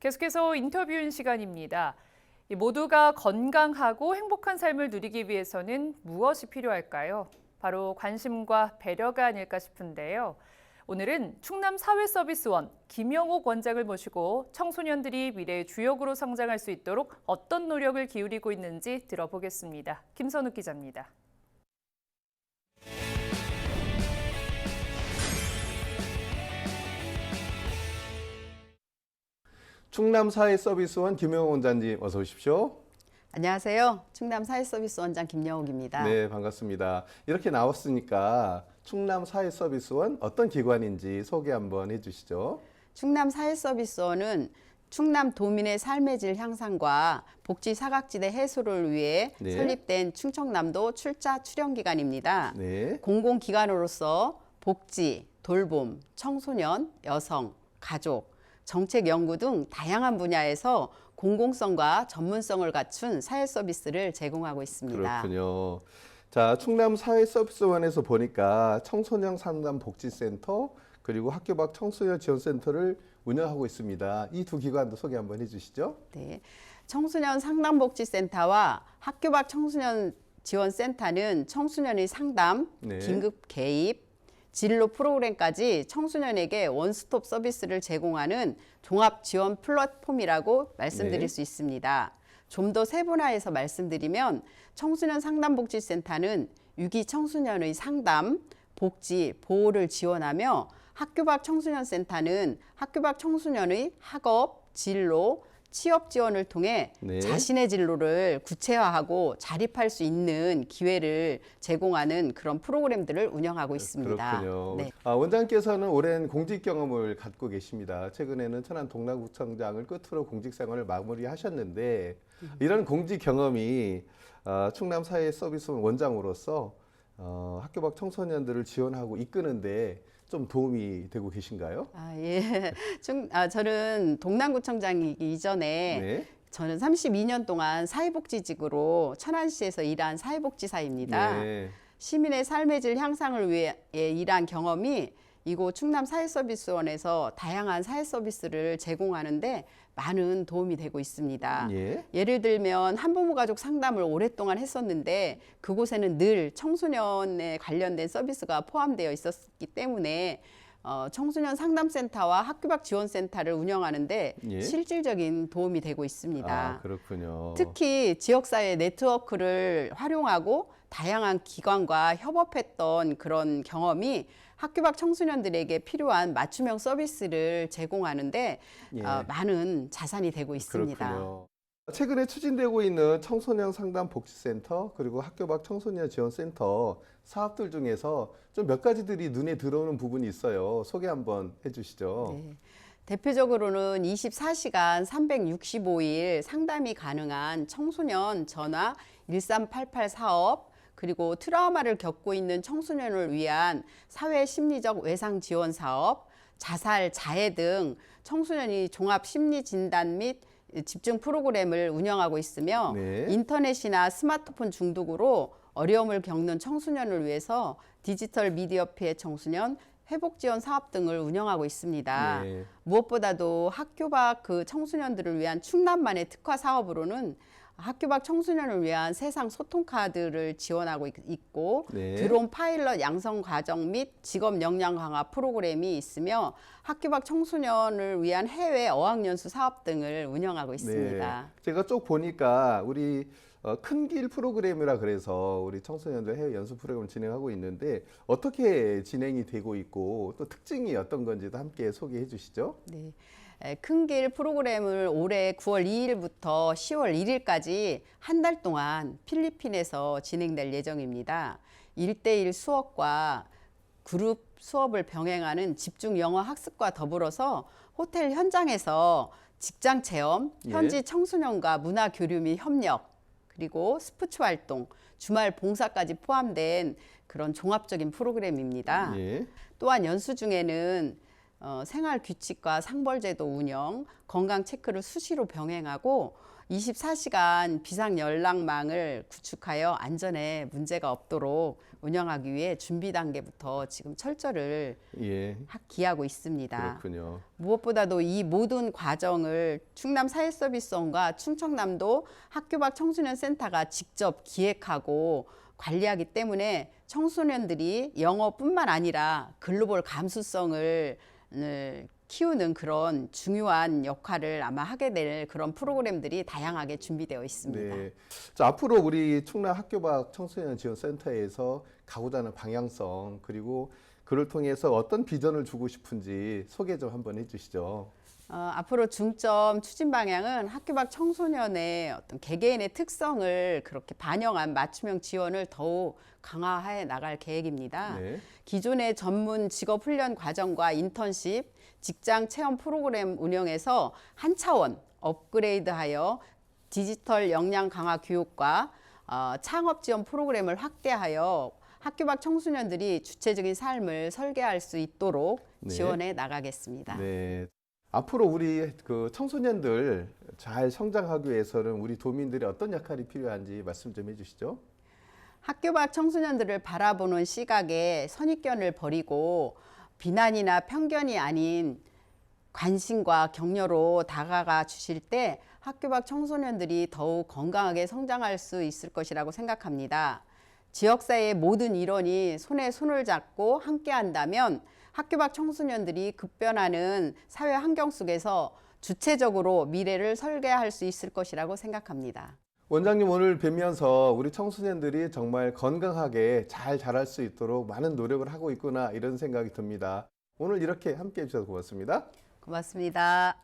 계속해서 인터뷰인 시간입니다. 이 모두가 건강하고 행복한 삶을 누리기 위해서는 무엇이 필요할까요? 바로 관심과 배려가 아닐까 싶은데요. 오늘은 충남 사회서비스원 김영옥 원장을 모시고 청소년들이 미래의 주역으로 성장할 수 있도록 어떤 노력을 기울이고 있는지 들어보겠습니다. 김선욱 기자입니다. 충남 사회서비스원 김영호 원장님 어서 오십시오. 안녕하세요. 충남 사회서비스 원장 김여옥입니다. 네, 반갑습니다. 이렇게 나왔으니까 충남 사회서비스원 어떤 기관인지 소개 한번 해주시죠. 충남 사회서비스원은 충남 도민의 삶의 질 향상과 복지 사각지대 해소를 위해 네. 설립된 충청남도 출자 출연 기관입니다. 네, 공공기관으로서 복지, 돌봄, 청소년, 여성, 가족, 정책 연구 등 다양한 분야에서 공공성과 전문성을 갖춘 사회 서비스를 제공하고 있습니다. 그렇군요. 자, 충남 사회서비스원에서 보니까 청소년 상담 복지센터 그리고 학교 밖 청소년 지원센터를 운영하고 있습니다. 이 두 기관도 소개 한번 해주시죠. 네. 청소년 상담복지센터와 학교 밖 청소년 지원센터는 청소년의 상담, 네. 긴급 개입, 진로 프로그램까지 청소년에게 원스톱 서비스를 제공하는 종합 지원 플랫폼이라고 말씀드릴 네. 수 있습니다. 좀 더 세분화해서 말씀드리면 청소년 상담복지센터는 유기 청소년의 상담, 복지, 보호를 지원하며 학교 밖 청소년 센터는 학교 밖 청소년의 학업, 진로, 취업 지원을 통해 네. 자신의 진로를 구체화하고 자립할 수 있는 기회를 제공하는 그런 프로그램들을 운영하고 있습니다. 그렇군요. 네. 아, 원장께서는 오랜 공직 경험을 갖고 계십니다. 최근에는 천안 동남구청장을 끝으로 공직 생활을 마무리하셨는데 이런 공직 경험이 어, 충남 사회 서비스 원장으로서 어, 학교 밖 청소년들을 지원하고 이끄는데 좀 도움이 되고 계신가요? 아, 예. 중, 아, 저는 동남구청장이기 이전에 네. 저는 32년 동안 사회복지직으로 천안시에서 일한 사회복지사입니다. 네. 시민의 삶의 질 향상을 위해 일한 경험이 이곳 충남 사회서비스원에서 다양한 사회 서비스를 제공하는데 많은 도움이 되고 있습니다. 예. 예를 들면 한부모 가족 상담을 오랫동안 했었는데 그곳에는 늘 청소년에 관련된 서비스가 포함되어 있었기 때문에 어, 청소년 상담센터와 학교 밖 지원센터를 운영하는데 예. 실질적인 도움이 되고 있습니다. 아, 그렇군요. 특히 지역사회 네트워크를 활용하고 다양한 기관과 협업했던 그런 경험이 학교 밖 청소년들에게 필요한 맞춤형 서비스를 제공하는데 예. 어, 많은 자산이 되고 있습니다. 그렇군요. 최근에 추진되고 있는 청소년 상담 복지센터 그리고 학교 밖 청소년 지원센터 사업들 중에서 좀 몇 가지들이 눈에 들어오는 부분이 있어요. 소개 한번 해주시죠. 네. 대표적으로는 24시간 365일 상담이 가능한 청소년 전화 1388 사업 그리고 트라우마를 겪고 있는 청소년을 위한 사회 심리적 외상 지원 사업, 자살, 자해 등 청소년이 종합 심리 진단 및 집중 프로그램을 운영하고 있으며 네. 인터넷이나 스마트폰 중독으로 어려움을 겪는 청소년을 위해서 디지털 미디어 피해 청소년 회복 지원 사업 등을 운영하고 있습니다. 네. 무엇보다도 학교 밖 그 청소년들을 위한 충남만의 특화 사업으로는 학교 밖 청소년을 위한 세상 소통 카드를 지원하고 있- 있고 네. 드론 파일럿 양성 과정 및 직업 역량 강화 프로그램이 있으며 학교 밖 청소년을 위한 해외 어학연수 사업 등을 운영하고 있습니다. 네. 제가 쭉 보니까 우리 어, 큰길 프로그램이라 그래서 우리 청소년들 해외 연수 프로그램을 진행하고 있는데 어떻게 진행이 되고 있고 또 특징이 어떤 건지도 함께 소개해 주시죠. 네. 큰 길 프로그램을 올해 9월 2일부터 10월 1일까지 한 달 동안 필리핀에서 진행될 예정입니다. 1대1 수업과 그룹 수업을 병행하는 집중 영어 학습과 더불어서 호텔 현장에서 직장 체험, 예. 현지 청소년과 문화 교류 및 협력, 그리고 스포츠 활동, 주말 봉사까지 포함된 그런 종합적인 프로그램입니다. 예. 또한 연수 중에는 어, 생활 규칙과 상벌제도 운영, 건강 체크를 수시로 병행하고 24시간 비상 연락망을 구축하여 안전에 문제가 없도록 운영하기 위해 준비 단계부터 지금 철저를 예. 하- 기하고 있습니다. 그렇군요. 무엇보다도 이 모든 과정을 충남 사회서비스원과 충청남도 학교 밖 청소년 센터가 직접 기획하고 관리하기 때문에 청소년들이 영어뿐만 아니라 글로벌 감수성을 을 키우는 그런 중요한 역할을 아마 하게 될 그런 프로그램들이 다양하게 준비되어 있습니다. 네. 자, 앞으로 우리 충남 학교 밖 청소년 지원 센터에서 가고자 하는 방향성 그리고 그를 통해서 어떤 비전을 주고 싶은지 소개 좀 한번 해 주시죠. 어, 앞으로 중점 추진 방향은 학교 밖 청소년의 어떤 개개인의 특성을 그렇게 반영한 맞춤형 지원을 더욱 강화해 나갈 계획입니다. 네. 기존의 전문 직업 훈련 과정과 인턴십, 직장 체험 프로그램 운영에서 한 차원 업그레이드하여 디지털 역량 강화 교육과 어, 창업 지원 프로그램을 확대하여 학교 밖 청소년들이 주체적인 삶을 설계할 수 있도록 네. 지원해 나가겠습니다. 네. 앞으로 우리 그 청소년들 잘 성장하기 위해서는 우리 도민들이 어떤 역할이 필요한지 말씀 좀 해주시죠. 학교 밖 청소년들을 바라보는 시각에 선입견을 버리고 비난이나 편견이 아닌 관심과 격려로 다가가 주실 때 학교 밖 청소년들이 더욱 건강하게 성장할 수 있을 것이라고 생각합니다. 지역사회의 모든 일원이 손에 손을 잡고 함께 한다면 학교 밖 청소년들이 급변하는 사회 환경 속에서 주체적으로 미래를 설계할 수 있을 것이라고 생각합니다. 원장님 오늘 뵈면서 우리 청소년들이 정말 건강하게 잘 자랄 수 있도록 많은 노력을 하고 있구나 이런 생각이 듭니다. 오늘 이렇게 함께 해주셔서 고맙습니다. 고맙습니다.